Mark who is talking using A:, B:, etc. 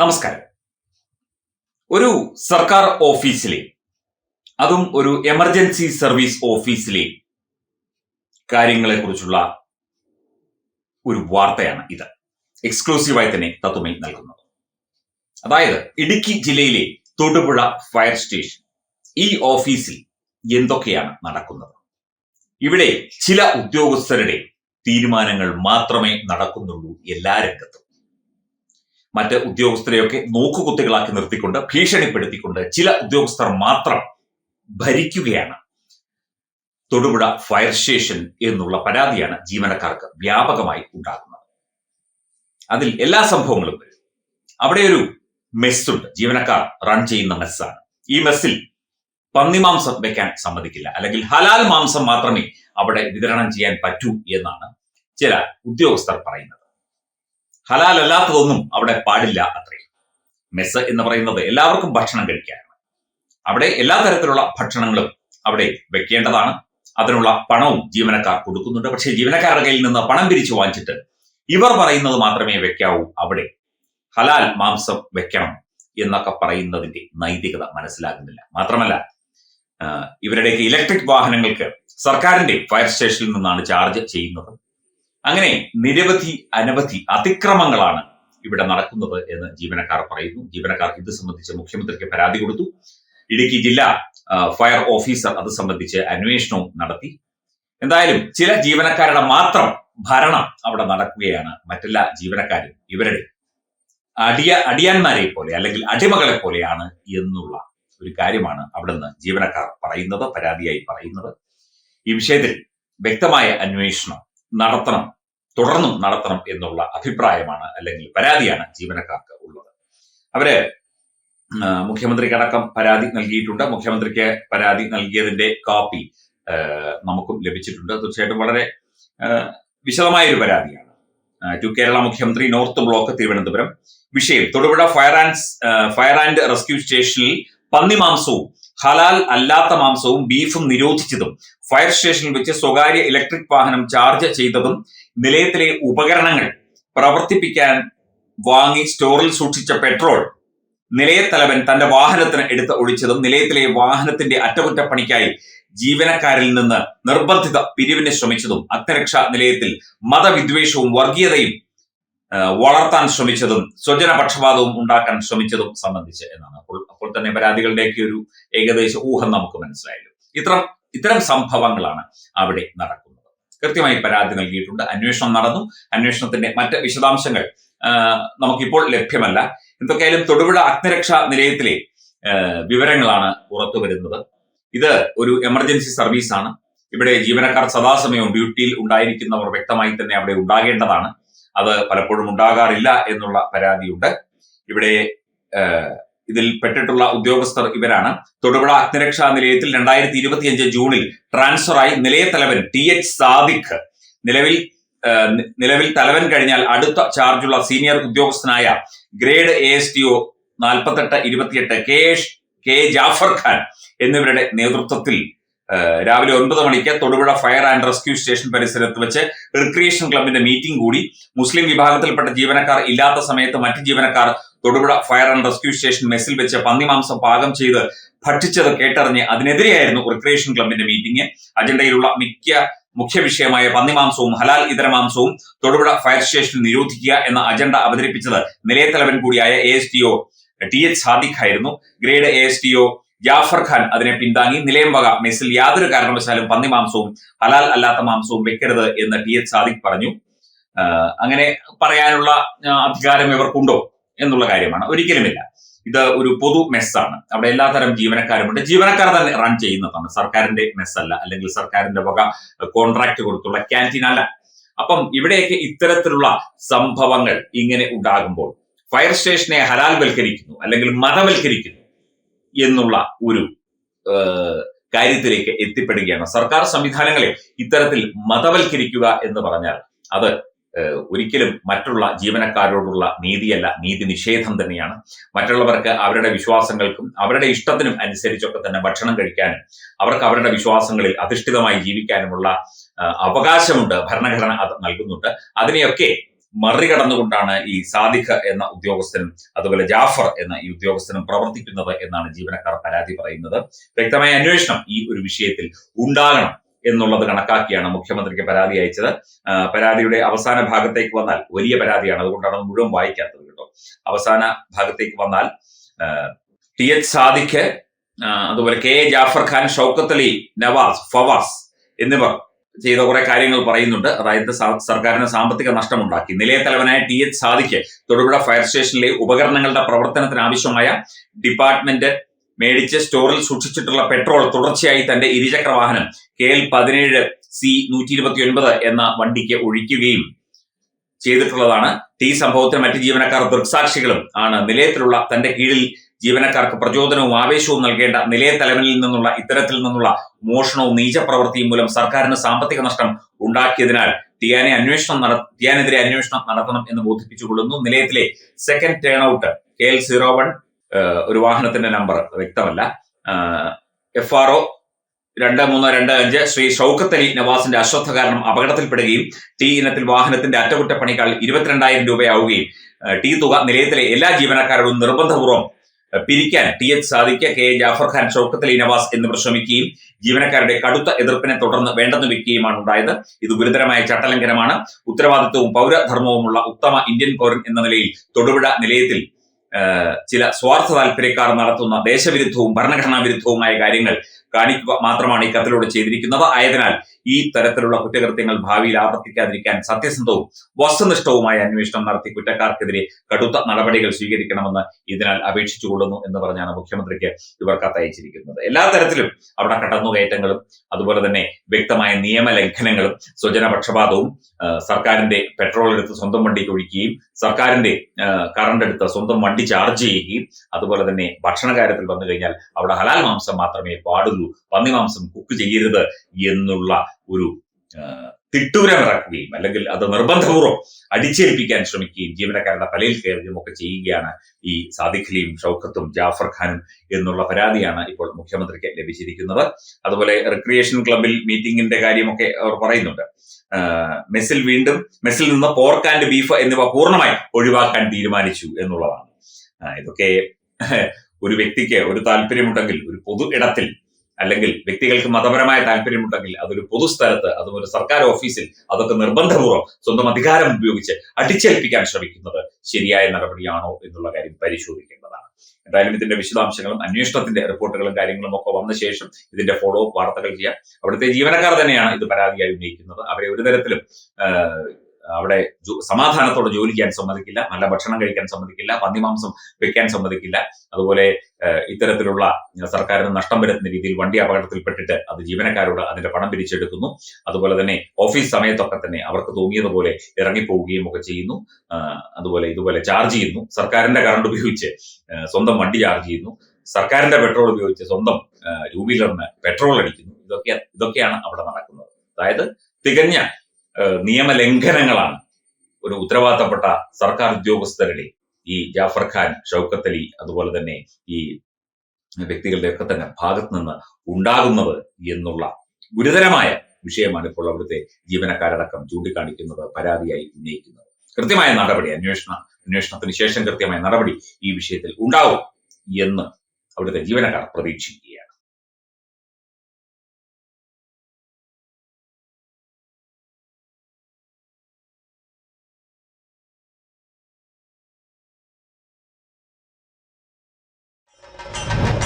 A: നമസ്കാരം ഒരു സർക്കാർ ഓഫീസിലെ അതും ഒരു എമർജൻസി സർവീസ് ഓഫീസിലെ കാര്യങ്ങളെ കുറിച്ചുള്ള ഒരു വാർത്തയാണ് ഇത് എക്സ്ക്ലൂസീവായി തന്നെ തത്വമയിൽ നൽകുന്നത് അതായത് ഇടുക്കി ജില്ലയിലെ തൊടുപുഴ ഫയർ സ്റ്റേഷൻ ഈ ഓഫീസിൽ എന്തൊക്കെയാണ് നടക്കുന്നത് ഇവിടെ ചില ഉദ്യോഗസ്ഥരുടെ തീരുമാനങ്ങൾ മാത്രമേ നടക്കുന്നുള്ളൂ എല്ലാ രംഗത്തും മറ്റ് ഉദ്യോഗസ്ഥരെയൊക്കെ നോക്കുകുത്തികളാക്കി നിർത്തിക്കൊണ്ട് ഭീഷണിപ്പെടുത്തിക്കൊണ്ട് ചില ഉദ്യോഗസ്ഥർ മാത്രം ഭരിക്കുകയാണ് തൊടുപുഴ ഫയർ സ്റ്റേഷൻ എന്നുള്ള പരാതിയാണ് ജീവനക്കാർക്ക് വ്യാപകമായി ഉണ്ടാകുന്നത് അതിൽ എല്ലാ സംഭവങ്ങളും വരും അവിടെ ഒരു മെസ്സുണ്ട് ജീവനക്കാർ റൺ ചെയ്യുന്ന മെസ്സാണ് ഈ മെസ്സിൽ പന്നിമാംസം വെക്കാൻ സമ്മതിക്കില്ല അല്ലെങ്കിൽ ഹലാൽ മാംസം മാത്രമേ അവിടെ വിതരണം ചെയ്യാൻ പറ്റൂ എന്നാണ് ചില ഉദ്യോഗസ്ഥർ പറയുന്നത് ഹലാലല്ലാത്തതൊന്നും അവിടെ പാടില്ല അത്രയും മെസ്സ് എന്ന് പറയുന്നത് എല്ലാവർക്കും ഭക്ഷണം കഴിക്കാനാണ് അവിടെ എല്ലാ തരത്തിലുള്ള ഭക്ഷണങ്ങളും അവിടെ വെക്കേണ്ടതാണ് അതിനുള്ള പണവും ജീവനക്കാർ കൊടുക്കുന്നുണ്ട് പക്ഷേ ജീവനക്കാരുടെ കയ്യിൽ നിന്ന് പണം പിരിച്ചു വാങ്ങിച്ചിട്ട് ഇവർ പറയുന്നത് മാത്രമേ വെക്കാവൂ അവിടെ ഹലാൽ മാംസം വെക്കണം എന്നൊക്കെ പറയുന്നതിന്റെ നൈതികത മനസ്സിലാകുന്നില്ല മാത്രമല്ല ഇവരുടെയൊക്കെ ഇലക്ട്രിക് വാഹനങ്ങൾക്ക് സർക്കാരിന്റെ ഫയർ സ്റ്റേഷനിൽ നിന്നാണ് ചാർജ് ചെയ്യുന്നത് അങ്ങനെ നിരവധി അനവധി അതിക്രമങ്ങളാണ് ഇവിടെ നടക്കുന്നത് എന്ന് ജീവനക്കാർ പറയുന്നു ജീവനക്കാർ ഇത് സംബന്ധിച്ച് മുഖ്യമന്ത്രിക്ക് പരാതി കൊടുത്തു ഇടുക്കി ജില്ലാ ഫയർ ഓഫീസർ അത് സംബന്ധിച്ച് അന്വേഷണവും നടത്തി എന്തായാലും ചില ജീവനക്കാരുടെ മാത്രം ഭരണം അവിടെ നടക്കുകയാണ് മറ്റെല്ലാ ജീവനക്കാരും ഇവരുടെ അടിയ അടിയാന്മാരെ പോലെ അല്ലെങ്കിൽ അടിമകളെ പോലെയാണ് എന്നുള്ള ഒരു കാര്യമാണ് നിന്ന് ജീവനക്കാർ പറയുന്നത് പരാതിയായി പറയുന്നത് ഈ വിഷയത്തിൽ വ്യക്തമായ അന്വേഷണം നടത്തണം തുടർന്നും നടത്തണം എന്നുള്ള അഭിപ്രായമാണ് അല്ലെങ്കിൽ പരാതിയാണ് ജീവനക്കാർക്ക് ഉള്ളത് അവര് മുഖ്യമന്ത്രിക്കടക്കം പരാതി നൽകിയിട്ടുണ്ട് മുഖ്യമന്ത്രിക്ക് പരാതി നൽകിയതിന്റെ കോപ്പി നമുക്കും ലഭിച്ചിട്ടുണ്ട് തീർച്ചയായിട്ടും വളരെ വിശദമായ ഒരു പരാതിയാണ് ടു കേരള മുഖ്യമന്ത്രി നോർത്ത് ബ്ലോക്ക് തിരുവനന്തപുരം വിഷയം Thodupuzha fire and fire and rescue സ്റ്റേഷനിൽ പന്നിമാംസവും ഹലാൽ അല്ലാത്ത മാംസവും ബീഫും നിരോധിച്ചതും ഫയർ സ്റ്റേഷനിൽ വെച്ച് സ്വകാര്യ ഇലക്ട്രിക് വാഹനം ചാർജ് ചെയ്തതും നിലയത്തിലെ ഉപകരണങ്ങൾ പ്രവർത്തിപ്പിക്കാൻ വാങ്ങി സ്റ്റോറിൽ സൂക്ഷിച്ച പെട്രോൾ നിലയത്തലവൻ തന്റെ വാഹനത്തിന് എടുത്ത് ഒഴിച്ചതും നിലയത്തിലെ വാഹനത്തിന്റെ അറ്റകുറ്റപ്പണിക്കായി ജീവനക്കാരിൽ നിന്ന് നിർബന്ധിത പിരിവിനെ ശ്രമിച്ചതും അത്തരക്ഷാ നിലയത്തിൽ മതവിദ്വേഷവും വർഗീയതയും വളർത്താൻ ശ്രമിച്ചതും സ്വജന പക്ഷപാതവും ഉണ്ടാക്കാൻ ശ്രമിച്ചതും സംബന്ധിച്ച് എന്നാണ് അപ്പോൾ അപ്പോൾ തന്നെ പരാതികളുടെയൊക്കെ ഒരു ഏകദേശ ഊഹം നമുക്ക് മനസ്സിലായല്ലോ ഇത്തരം ഇത്തരം സംഭവങ്ങളാണ് അവിടെ നടക്കുന്നത് കൃത്യമായി പരാതി നൽകിയിട്ടുണ്ട് അന്വേഷണം നടന്നു അന്വേഷണത്തിന്റെ മറ്റ് വിശദാംശങ്ങൾ നമുക്കിപ്പോൾ ലഭ്യമല്ല എന്തൊക്കെയായാലും തൊടുപുഴ അഗ്നിരക്ഷാ നിലയത്തിലെ വിവരങ്ങളാണ് പുറത്തു വരുന്നത് ഇത് ഒരു എമർജൻസി സർവീസാണ് ഇവിടെ ജീവനക്കാർ സദാസമയവും ഡ്യൂട്ടിയിൽ ഉണ്ടായിരിക്കുന്നവർ വ്യക്തമായി തന്നെ അവിടെ ഉണ്ടാകേണ്ടതാണ് അത് പലപ്പോഴും ഉണ്ടാകാറില്ല എന്നുള്ള പരാതിയുണ്ട് ഇവിടെ ഇതിൽ പെട്ടിട്ടുള്ള ഉദ്യോഗസ്ഥർ ഇവരാണ് തൊടുപുഴ അഗ്നിരക്ഷാ നിലയത്തിൽ രണ്ടായിരത്തി അഞ്ച് ജൂണിൽ ട്രാൻസ്ഫറായി നിലയ തലവൻ ടി എച്ച് സാദിഖ് നിലവിൽ നിലവിൽ തലവൻ കഴിഞ്ഞാൽ അടുത്ത ചാർജുള്ള സീനിയർ ഉദ്യോഗസ്ഥനായ grade A S T O നാൽപ്പത്തെട്ട് ഇരുപത്തിയെട്ട് കെ കെ ജാഫർ ഖാൻ എന്നിവരുടെ നേതൃത്വത്തിൽ രാവിലെ ഒൻപത് മണിക്ക് Thodupuzha fire and rescue station പരിസരത്ത് വെച്ച് റിക്രിയേഷൻ ക്ലബിന്റെ മീറ്റിംഗ് കൂടി മുസ്ലിം വിഭാഗത്തിൽപ്പെട്ട ജീവനക്കാർ ഇല്ലാത്ത സമയത്ത് മറ്റ് ജീവനക്കാർ Thodupuzha fire and rescue station മെസ്സിൽ വെച്ച് പന്നിമാംസം പാകം ചെയ്ത് ഭക്ഷിച്ചത് കേട്ടറിഞ്ഞ് അതിനെതിരെയായിരുന്നു റിക്രിയേഷൻ ക്ലബിന്റെ മീറ്റിംഗ് അജണ്ടയിലുള്ള മിക്ക മുഖ്യ വിഷയമായ പന്നിമാംസവും ഹലാൽ ഇതര മാംസവും തൊടുപുഴ ഫയർ സ്റ്റേഷനിൽ നിരോധിക്കുക എന്ന അജണ്ട അവതരിപ്പിച്ചത് നിലയത്തലവൻ കൂടിയായ A S T O T H Sadiq ആയിരുന്നു grade A S T O Jaffar Khan അതിനെ പിന്താങ്ങി നിലയം വക മെസ്സിൽ യാതൊരു കാരണവശാലും പന്നി മാംസവും ഹലാൽ അല്ലാത്ത മാംസവും വെക്കരുത് എന്ന് ടി എച്ച് സാദിഖ് പറഞ്ഞു അങ്ങനെ പറയാനുള്ള അധികാരം ഇവർക്കുണ്ടോ എന്നുള്ള കാര്യമാണ് ഒരിക്കലുമില്ല ഇത് ഒരു പൊതു മെസ്സാണ് അവിടെ എല്ലാതരം ജീവനക്കാരുമുണ്ട് ജീവനക്കാർ തന്നെ റൺ ചെയ്യുന്നതാണ് സർക്കാരിന്റെ മെസ്സല്ല അല്ലെങ്കിൽ സർക്കാരിന്റെ വക കോൺട്രാക്ട് കൊടുത്തുള്ള ക്യാൻറ്റീൻ അല്ല അപ്പം ഇവിടെയൊക്കെ ഇത്തരത്തിലുള്ള സംഭവങ്ങൾ ഇങ്ങനെ ഉണ്ടാകുമ്പോൾ ഫയർ സ്റ്റേഷനെ ഹലാൽ വൽക്കരിക്കുന്നു അല്ലെങ്കിൽ മതവൽക്കരിക്കുന്നു എന്നുള്ള ഒരു കാര്യത്തിലേക്ക് എത്തിപ്പെടുകയാണ് സർക്കാർ സംവിധാനങ്ങളെ ഇത്തരത്തിൽ മതവൽക്കരിക്കുക എന്ന് പറഞ്ഞാൽ അത് ഒരിക്കലും മറ്റുള്ള ജീവനക്കാരോടുള്ള നീതിയല്ല നീതി നിഷേധം തന്നെയാണ് മറ്റുള്ളവർക്ക് അവരുടെ വിശ്വാസങ്ങൾക്കും അവരുടെ ഇഷ്ടത്തിനും അനുസരിച്ചൊക്കെ തന്നെ ഭക്ഷണം കഴിക്കാനും അവർക്ക് അവരുടെ വിശ്വാസങ്ങളിൽ അധിഷ്ഠിതമായി ജീവിക്കാനുമുള്ള അവകാശമുണ്ട് ഭരണഘടന അത് നൽകുന്നുണ്ട് അതിനെയൊക്കെ മറികടന്നുകൊണ്ടാണ് ഈ സാദിഖ് എന്ന ഉദ്യോഗസ്ഥനും അതുപോലെ ജാഫർ എന്ന ഈ ഉദ്യോഗസ്ഥനും പ്രവർത്തിക്കുന്നത് എന്നാണ് ജീവനക്കാർ പരാതി പറയുന്നത് വ്യക്തമായ അന്വേഷണം ഈ ഒരു വിഷയത്തിൽ ഉണ്ടാകണം എന്നുള്ളത് കണക്കാക്കിയാണ് മുഖ്യമന്ത്രിക്ക് പരാതി അയച്ചത് പരാതിയുടെ അവസാന ഭാഗത്തേക്ക് വന്നാൽ വലിയ പരാതിയാണ് അതുകൊണ്ടാണ് മുഴുവൻ വായിക്കാത്തത് കേട്ടോ അവസാന ഭാഗത്തേക്ക് വന്നാൽ ടി എച്ച് സാദിഖ് അതുപോലെ കെ എ ജാഫർ ഖാൻ ഷൗക്കത്ത് അലി നവാസ് ഫവാസ് എന്നിവർ ചെയ്ത കുറെ കാര്യങ്ങൾ പറയുന്നുണ്ട് അതായത് സർക്കാരിന് സാമ്പത്തിക നഷ്ടമുണ്ടാക്കി തലവനായ T H Sadiq Thodupuzha fire സ്റ്റേഷനിലെ ഉപകരണങ്ങളുടെ പ്രവർത്തനത്തിന് ആവശ്യമായ ഡിപ്പാർട്ട്മെന്റ് മേടിച്ച് സ്റ്റോറിൽ സൂക്ഷിച്ചിട്ടുള്ള പെട്രോൾ തുടർച്ചയായി തന്റെ ഇരുചക്ര വാഹനം കെ എൽ പതിനേഴ് സി നൂറ്റി ഇരുപത്തി ഒൻപത് എന്ന വണ്ടിക്ക് ഒഴിക്കുകയും ചെയ്തിട്ടുള്ളതാണ് ടി സംഭവത്തിന് മറ്റ് ജീവനക്കാർ ദൃക്സാക്ഷികളും ആണ് നിലയത്തിലുള്ള തന്റെ കീഴിൽ ജീവനക്കാർക്ക് പ്രചോദനവും ആവേശവും നൽകേണ്ട നിലയ തലവനിൽ നിന്നുള്ള ഇത്തരത്തിൽ നിന്നുള്ള മോഷണവും നീചപ്രവൃത്തിയും മൂലം സർക്കാരിന് സാമ്പത്തിക നഷ്ടം ഉണ്ടാക്കിയതിനാൽ ടിയാനെ അന്വേഷണം നട ടിയാനെതിരെ അന്വേഷണം നടത്തണം എന്ന് ബോധിപ്പിച്ചുകൊള്ളുന്നു നിലയത്തിലെ second turn out K L zero one ഒരു വാഹനത്തിന്റെ നമ്പർ വ്യക്തമല്ല എഫ് ആർ ഒ രണ്ട് മൂന്ന് രണ്ട് അഞ്ച് ശ്രീ ഷൌക്കത്ത് അലി നവാസിന്റെ അശ്വത്ഥ കാരണം അപകടത്തിൽപ്പെടുകയും ടി ഇനത്തിൽ വാഹനത്തിന്റെ അറ്റകുറ്റപ്പണികൾ ഇരുപത്തിരണ്ടായിരം രൂപയാവുകയും ടി തുക നിലയത്തിലെ എല്ലാ ജീവനക്കാരോടും നിർബന്ധപൂർവ്വം പിരിക്കാൻ T H Sadiq K A Jafar Khan Shaukat Ali Navas എന്നിവർ ശ്രമിക്കുകയും ജീവനക്കാരുടെ കടുത്ത എതിർപ്പിനെ തുടർന്ന് വേണ്ടെന്ന് വെക്കുകയുമാണ് ഉണ്ടായത് ഇത് ഗുരുതരമായ ചട്ടലംഘനമാണ് ഉത്തരവാദിത്വവും പൗരധർമ്മവുമുള്ള ഉത്തമ ഇന്ത്യൻ പൗരൻ എന്ന നിലയിൽ തൊടുപുഴ നിലയത്തിൽ ചില സ്വാർത്ഥ താല്പര്യക്കാർ നടത്തുന്ന ദേശവിരുദ്ധവും ഭരണഘടനാ വിരുദ്ധവുമായ കാര്യങ്ങൾ കാണിക്കുക മാത്രമാണ് ഈ കത്തിലൂടെ ചെയ്തിരിക്കുന്നത് ആയതിനാൽ ഈ തരത്തിലുള്ള കുറ്റകൃത്യങ്ങൾ ഭാവിയിൽ ആവർത്തിക്കാതിരിക്കാൻ സത്യസന്ധവും വസ്തുനിഷ്ഠവുമായ അന്വേഷണം നടത്തി കുറ്റക്കാർക്കെതിരെ കടുത്ത നടപടികൾ സ്വീകരിക്കണമെന്ന് ഇതിനാൽ അപേക്ഷിച്ചുകൊള്ളുന്നു എന്ന് പറഞ്ഞാണ് മുഖ്യമന്ത്രിക്ക് ഇവർ കത്തയച്ചിരിക്കുന്നത് എല്ലാ തരത്തിലും അവിടെ കടന്നുകയറ്റങ്ങളും അതുപോലെ തന്നെ വ്യക്തമായ നിയമലംഘനങ്ങളും സ്വജനപക്ഷപാതവും സർക്കാരിന്റെ പെട്രോൾ എടുത്ത് സ്വന്തം വണ്ടിക്ക് ഒഴിക്കുകയും സർക്കാരിന്റെ കറണ്ട് എടുത്ത് സ്വന്തം വണ്ടി ചാർജ് ചെയ്യുകയും അതുപോലെ തന്നെ ഭക്ഷണകാര്യത്തിൽ വന്നു കഴിഞ്ഞാൽ അവിടെ ഹലാൽ മാംസം മാത്രമേ പാടുള്ളൂ ഒരു പന്നി മാംസം കുക്ക് ചെയ്യരുത് എന്നുള്ള ഒരു തിട്ടൂരമിറക്കുകയും അല്ലെങ്കിൽ അത് നിർബന്ധപൂർവ്വം അടിച്ചേൽപ്പിക്കാൻ ശ്രമിക്കുകയും ജീവനക്കാരുടെ തലയിൽ കയറുകയും ഒക്കെ ചെയ്യുകയാണ് ഈ സാദിഖലിയും ഷൗക്കത്തും ജാഫർ ഖാനും എന്നുള്ള പരാതിയാണ് ഇപ്പോൾ മുഖ്യമന്ത്രിക്ക് ലഭിച്ചിരിക്കുന്നത് അതുപോലെ റിക്രിയേഷൻ ക്ലബിൽ മീറ്റിംഗിന്റെ കാര്യമൊക്കെ അവർ പറയുന്നുണ്ട് മെസ്സിൽ വീണ്ടും മെസ്സിൽ നിന്ന് പോർക്ക് ആൻഡ് ബീഫ് എന്നിവ പൂർണ്ണമായി ഒഴിവാക്കാൻ തീരുമാനിച്ചു എന്നുള്ളതാണ് ഇതൊക്കെ ഒരു വ്യക്തിക്ക് ഒരു താല്പര്യമുണ്ടെങ്കിൽ ഒരു പൊതു ഇടത്തിൽ അല്ലെങ്കിൽ വ്യക്തികൾക്ക് മതപരമായ താല്പര്യമുണ്ടെങ്കിൽ അതൊരു പൊതുസ്ഥലത്ത് അതും ഒരു സർക്കാർ ഓഫീസിൽ അതൊക്കെ നിർബന്ധപൂർവ്വം സ്വന്തം അധികാരം ഉപയോഗിച്ച് അടിച്ചേൽപ്പിക്കാൻ ശ്രമിക്കുന്നത് ശരിയായ നടപടിയാണോ എന്നുള്ള കാര്യം പരിശോധിക്കേണ്ടതാണ് എന്തായാലും ഇതിന്റെ വിശദാംശങ്ങളും അന്വേഷണത്തിന്റെ റിപ്പോർട്ടുകളും കാര്യങ്ങളും ഒക്കെ വന്ന ശേഷം ഇതിന്റെ ഫോളോ അപ്പ് വാർത്തകൾ ചെയ്യാം അവിടുത്തെ ജീവനക്കാർ തന്നെയാണ് ഇത് പരാതിയായി ഉന്നയിക്കുന്നത് അവരെ ഒരു തരത്തിലും അവിടെ സമാധാനത്തോടെ ജോലിക്കാൻ സമ്മതിക്കില്ല നല്ല ഭക്ഷണം കഴിക്കാൻ സമ്മതിക്കില്ല പന്നിമാംസം വെക്കാൻ സമ്മതിക്കില്ല അതുപോലെ ഇത്തരത്തിലുള്ള സർക്കാരിന് നഷ്ടം വരുത്തുന്ന രീതിയിൽ വണ്ടി അപകടത്തിൽപ്പെട്ടിട്ട് അത് ജീവനക്കാരോട് അതിന്റെ പണം പിരിച്ചെടുക്കുന്നു അതുപോലെ തന്നെ ഓഫീസ് സമയത്തൊക്കെ തന്നെ അവർക്ക് തോന്നിയതുപോലെ ഇറങ്ങിപ്പോവുകയും ഒക്കെ ചെയ്യുന്നു അതുപോലെ ഇതുപോലെ ചാർജ് ചെയ്യുന്നു സർക്കാരിന്റെ കറണ്ട് ഉപയോഗിച്ച് സ്വന്തം വണ്ടി ചാർജ് ചെയ്യുന്നു സർക്കാരിന്റെ പെട്രോൾ ഉപയോഗിച്ച് സ്വന്തം ടൂ വീലറിന് പെട്രോൾ അടിക്കുന്നു ഇതൊക്കെ ഇതൊക്കെയാണ് അവിടെ നടക്കുന്നത് അതായത് തികഞ്ഞ നിയമലംഘനങ്ങളാണ് ഒരു ഉത്തരവാദിത്തപ്പെട്ട സർക്കാർ ഉദ്യോഗസ്ഥരുടെ ഈ ജാഫർ ഖാൻ ഷൗക്കത്ത് അലി അതുപോലെ തന്നെ ഈ വ്യക്തികളുടെ ഒക്കെ തന്നെ ഭാഗത്തു നിന്ന് ഉണ്ടാകുന്നത് എന്നുള്ള ഗുരുതരമായ വിഷയമാണ് ഇപ്പോൾ അവിടുത്തെ ജീവനക്കാരടക്കം ചൂണ്ടിക്കാണിക്കുന്നത് പരാതിയായി ഉന്നയിക്കുന്നത് കൃത്യമായ നടപടി അന്വേഷണ അന്വേഷണത്തിന് ശേഷം കൃത്യമായ നടപടി ഈ വിഷയത്തിൽ ഉണ്ടാവും എന്ന് അവിടുത്തെ ജീവനക്കാർ പ്രതീക്ഷിക്കുകയാണ്